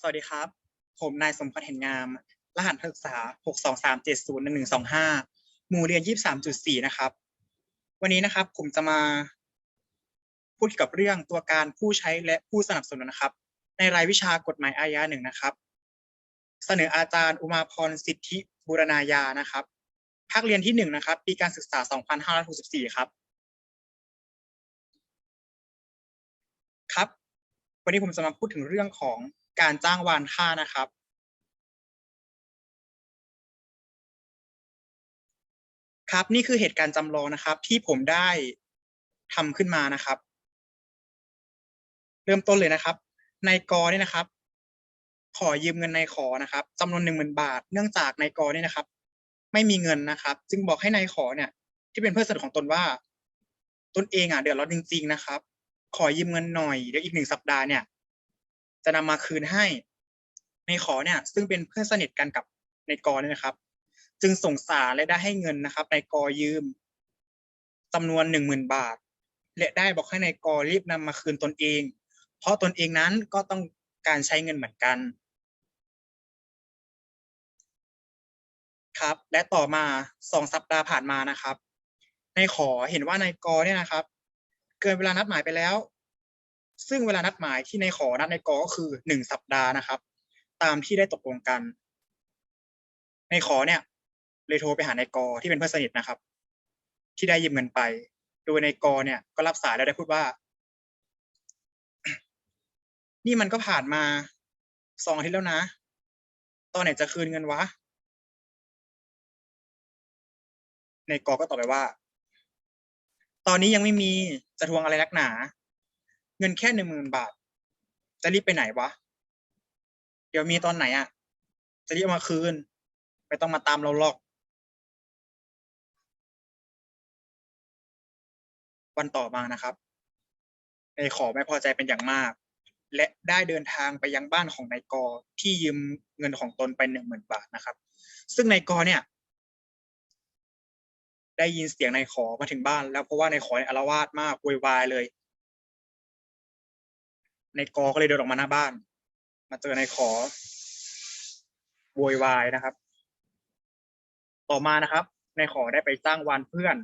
สวัสดีครับ ผมนายสมพัฒน์เห็นงาม รหัสนักศึกษา 623701125 หมู่เรียน 23.4 นะครับ วันนี้นะครับผมจะมาพูดเกี่ยวกับเรื่องตัวการผู้ใช้และผู้สนับสนุนนะครับ ในรายวิชากฎหมายอาญาหนึ่งนะครับ เสนออาจารย์อุมาพรสิทธิบูรณาญานะครับ ภาคเรียนที่หนึ่งนะครับ ปีการศึกษา 2564 ครับ ครับ วันนี้ผมจะมาพูดถึงเรื่องของ การจ้างวานค่านะครับครับนี่คือเหตุการณ์จำลองนะครับ ที่ผมได้ทำขึ้นมานะครับ เริ่มต้นเลยนะครับนายกอเนี่ยนะครับ ขอยืมเงินนายขอนะครับจำนวนหนึ่งหมื่นบาท เนื่องจากนายกอเนี่ยนะครับ ไม่มีเงินนะครับ จึงบอกให้นายขอเนี่ย ที่เป็นเพื่อนสนิทของตนว่า ตนเองอะเดือดร้อนจริง ๆ นะครับ ขอยืมเงินหน่อยเดี๋ยวอีกหนึ่งสัปดาห์เนี่ย จะนำมาคืนให้ ในขอเนี่ยซึ่งเป็นเพื่อนสนิทกันกับในกอเนี่ยนะครับ จึงส่งสารและได้ให้เงินนะครับ ในกอยืมจำนวนหนึ่งหมื่นบาท และได้บอกให้ในกอรีบนำมาคืนตนเอง เพราะตนเองนั้นก็ต้องการใช้เงินเหมือนกันครับและต่อมาสองสัปดาห์ผ่านมานะครับ ในขอเห็นว่านายกอเนี่ยนะครับ เกินเวลานัดหมายไปแล้ว ซึ่งเวลานัดหมายที่ในขอนัดในกอก็คือหนึ่งสัปดาห์นะครับ ตามที่ได้ตกลงกัน ในขอเนี่ยเลยโทรไปหาในกอที่เป็นเพื่อนสนิทนะครับ ที่ได้ยืมเงินไป โดยในกอเนี่ยก็รับสายแล้วได้พูดว่า นี่มันก็ผ่านมาสองอาทิตย์แล้วนะ ตอนไหนจะคืนเงินวะ ในกอก็ตอบไปว่า ตอนนี้ยังไม่มีจะทวงอะไรนักหนา เงินแค่หนึ่งหมื่นบาท จะรีบไปไหนวะ เดี๋ยวมีตอนไหนอะ จะรีบมาคืน ไม่ต้องมาตามเราหรอก วันต่อมานะครับนายขอไม่พอใจเป็นอย่างมาก และได้เดินทางไปยังบ้านของนายกอที่ยืมเงินของตนไปหนึ่งหมื่นบาทนะครับ ซึ่งนายกอเนี่ย ได้ยินเสียงนายขอมาถึงบ้าน แล้วเพราะว่านายขอเนี่ยอารวาสมากโวยวายเลย นายกอก็เลยเดินออกมาหน้าบ้าน มาเจอนายขอโวยวายนะครับ ต่อมานะครับนายขอได้ไปจ้างวานเพื่อน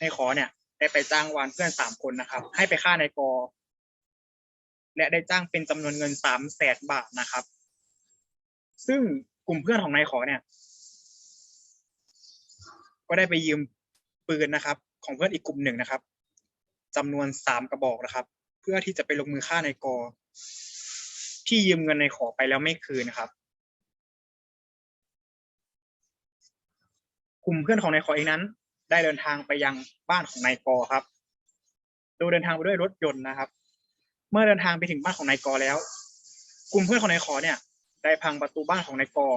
นายขอเนี่ย ได้ไปจ้างวานเพื่อนสามคนนะครับ ให้ไปฆ่านายกอ และได้จ้างเป็นจำนวนเงินสามแสนบาทนะครับ ซึ่งกลุ่มเพื่อนของนายขอเนี่ย ก็ได้ไปยืมปืนนะครับ ของเพื่อนอีกกลุ่มหนึ่งนะครับจำนวนสามกระบอกนะครับ พื่อที่จะไปลงมือฆ่านายกอ ที่ยืมเงินในขอไปแล้วไม่คืนนะครับกลุ่มเพื่อนของนายขอเองนั้น ได้เดินทางไปยังบ้านของนายกอครับ โดยเดินทางไปด้วยรถยนต์นะครับ เมื่อเดินทางไปถึงบ้านของนายกอแล้ว กลุ่มเพื่อนของนายขอเนี่ย ได้พังประตูบ้านของนายกอ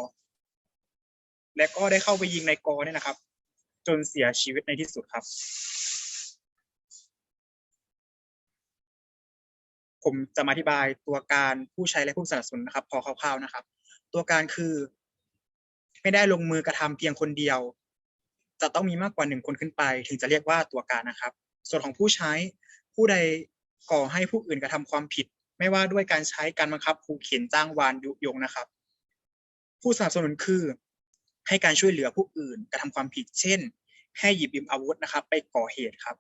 และก็ได้เข้าไปยิงนายกอเนี่ยนะครับ จนเสียชีวิตในที่สุดครับ ผมจะมาอธิบายตัวการผู้ใช้และผู้สนับสนุนนะครับ พอคร่าวๆนะครับ ตัวการคือ ไม่ได้ลงมือกระทำเพียงคนเดียว จะต้องมีมากกว่าหนึ่งคนขึ้นไป ถึงจะเรียกว่าตัวการนะครับ ส่วนของผู้ใช้ผู้ใดก่อให้ผู้อื่นกระทำความผิด ไม่ว่าด้วยการใช้การบังคับขู่เข็นจ้างวานยุยงนะครับ ผู้สนับสนุนคือ ให้การช่วยเหลือผู้อื่นกระทำความผิด เช่น ให้หยิบยืมอาวุธนะครับ ไปก่อเหตุครับ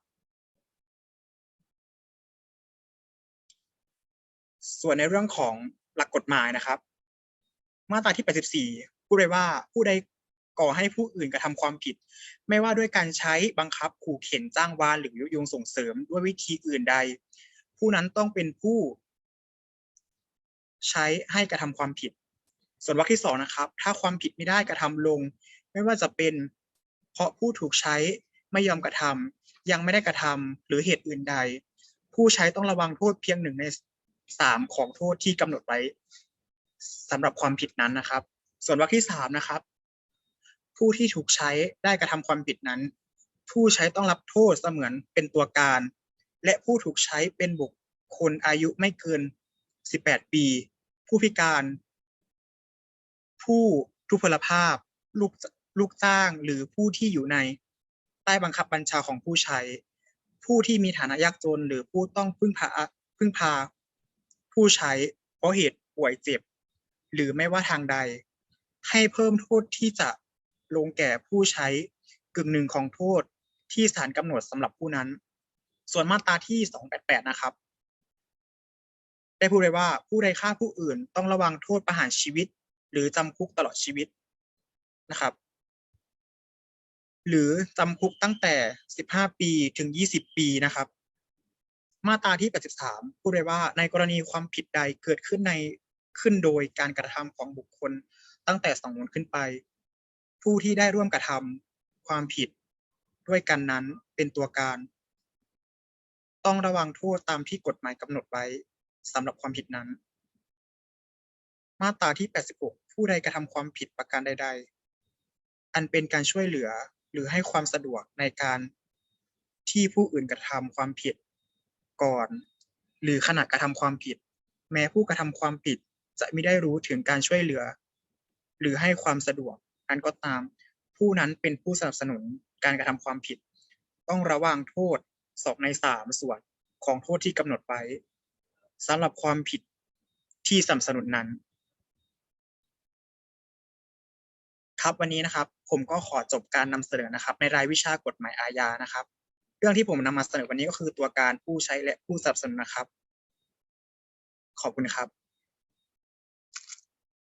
ส่วนในเรื่องของหลักกฎหมายนะครับ มาตราที่ 84 พูดไว้ว่าผู้ใดก่อให้ผู้อื่นกระทำความผิด ไม่ว่าด้วยการใช้บังคับขู่เข็นจ้างวานหรือยุยงส่งเสริมด้วยวิธีอื่นใด ผู้นั้นต้องเป็นผู้ ใช้ให้กระทำความผิด ส่วนวรรคที่สองนะครับ ถ้าความผิดไม่ได้กระทำลง ไม่ว่าจะเป็นเพราะผู้ถูกใช้ไม่ยอมกระทำยังไม่ได้กระทำหรือเหตุอื่นใด ผู้ใช้ต้องระวังโทษเพียงหนึ่งใน สามของโทษที่กำหนดไว้สำหรับความผิดนั้นนะครับ ส่วนวรรคที่สามนะครับ ผู้ที่ถูกใช้ได้กระทำความผิดนั้น ผู้ใช้ต้องรับโทษเสมือนเป็นตัวการ และผู้ถูกใช้เป็นบุคคลอายุไม่เกิน 18 ปี ผู้พิการ ผู้ทุพพลภาพ ลูกลูกจ้างหรือผู้ที่อยู่ใน ใต้บังคับบัญชาของผู้ใช้ ผู้ที่มีฐานะยากจนหรือผู้ต้องพึ่งพาพึ่งพา ผู้ใช้เพราะเหตุป่วยเจ็บ หรือไม่ว่าทางใด ให้เพิ่มโทษที่จะลงแก่ผู้ใช้กึ่งหนึ่งของโทษที่ศาลกำหนดสำหรับผู้นั้น ส่วนมาตราที่ 288 นะครับ ได้พูดไว้ว่าผู้ใดฆ่าผู้อื่นต้องระวังโทษประหารชีวิต หรือจำคุกตลอดชีวิตนะครับ หรือจำคุกตั้งแต่ 15 ปีถึง 20 ปีนะครับ มาตราที่ 83 พูดไว้ว่า ในกรณีความผิดใดเกิดขึ้นในขึ้นโดยการกระทำของบุคคลตั้งแต่สองมูลขึ้นไป ผู้ที่ได้ร่วมกระทำความผิดด้วยกันนั้นเป็นตัวการ ต้องระวังโทษตามที่กฎหมายกำหนดไว้สำหรับความผิดนั้น มาตราที่ 86 ผู้ใดกระทำความผิดประการใด ๆ อันเป็นการช่วยเหลือหรือให้ความสะดวกในการที่ผู้อื่นกระทำความผิด ก่อน หรือขณะกระทำความผิด แม้ผู้กระทำความผิดจะไม่ได้รู้ถึงการช่วยเหลือ หรือให้ความสะดวกนั้นก็ตาม ผู้นั้นเป็นผู้สนับสนุนการกระทำความผิด ต้องระวังโทษสองในสามส่วนของโทษที่กำหนดไว้สำหรับความผิดที่สนับสนุนนั้น ครับวันนี้นะครับ ผมก็ขอจบการนำเสนอนะครับ ในรายวิชากฎหมายอาญานะครับ เรื่องที่ผมนำมาเสนอวันนี้ก็คือตัวการผู้ใช้และผู้สนับสนุนนะครับ ขอบคุณครับ